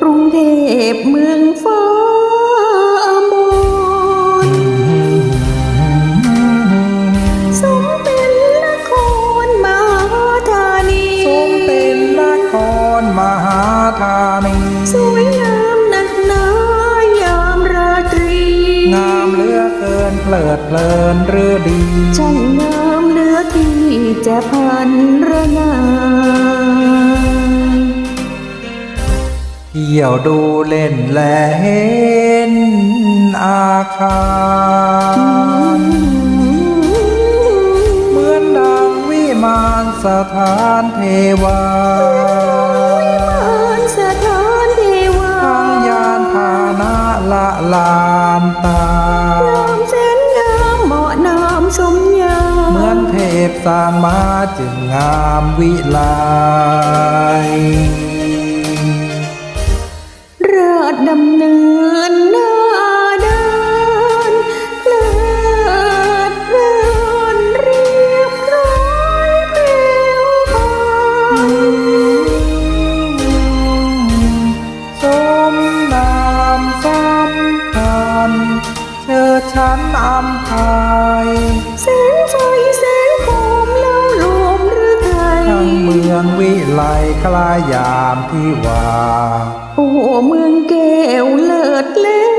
กรุงเทพเมืองฟ้ามนสมเป็นนครมหาธานีทรงเป็นนครมหาธานีสวยงามนักหนายามราตรี งามเหลือเกินเพลิดเพลินเรือดีช่างงามเหลือที่จะพันระนา เที่ยวดูเล่นแลเห็นอาคารเหมือนดังวิมานสถานเทวานยานพาหนะละลานตางามแสนงามเหมาะนามสมยาเหมือนเทพสร้างมาจึงงามวิลา ฉันอำไทยแสงไฟแสงโคมเล่าลวมหรือไทยทั้งเมืองวิไลคลายยามที่ว่า โอ้เมืองแก้วเลิศแล้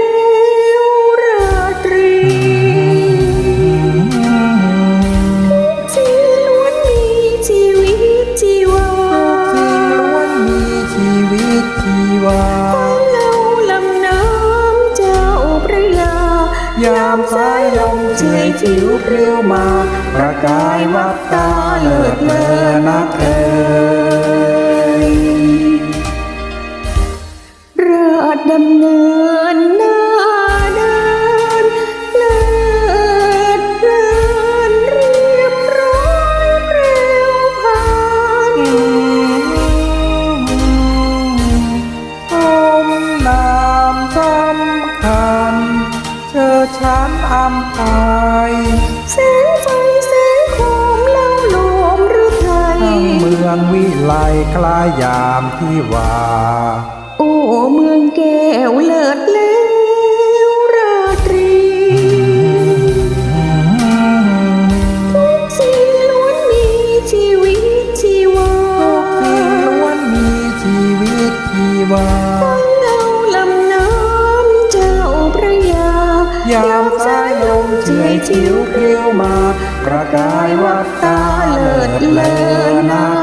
เฉยชิวพริ้วมา ประกายวับตาเลิศเลอนักเอ่ยราชดำเนิน เชิดฉันอำไทยแสงไฟแสงโคมเล่าลวมหรือไทยทั้งเมืองวิไลคลายยามที่ว่า โอ้เมืองแก้วเลิศแล้ว ประกายวับตาเลิศเลอนา